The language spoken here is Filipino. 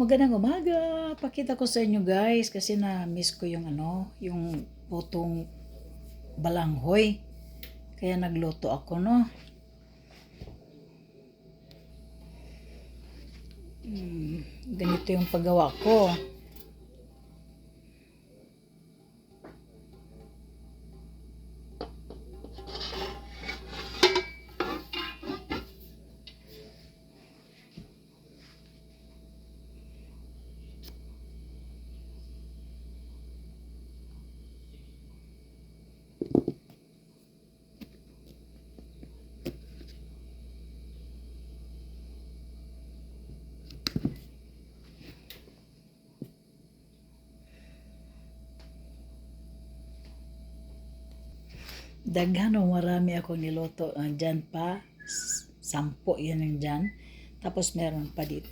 Magandang umaga. Pakita ko sa inyo guys kasi na-miss ko yung ano, yung putong balanghoy. Kaya nagluto ako, no? Hmm, ganito yung paggawa ko. Daghan o marami ako niluto. Uh, dyan pa, sampo yan yung dyan. Tapos meron pa dito.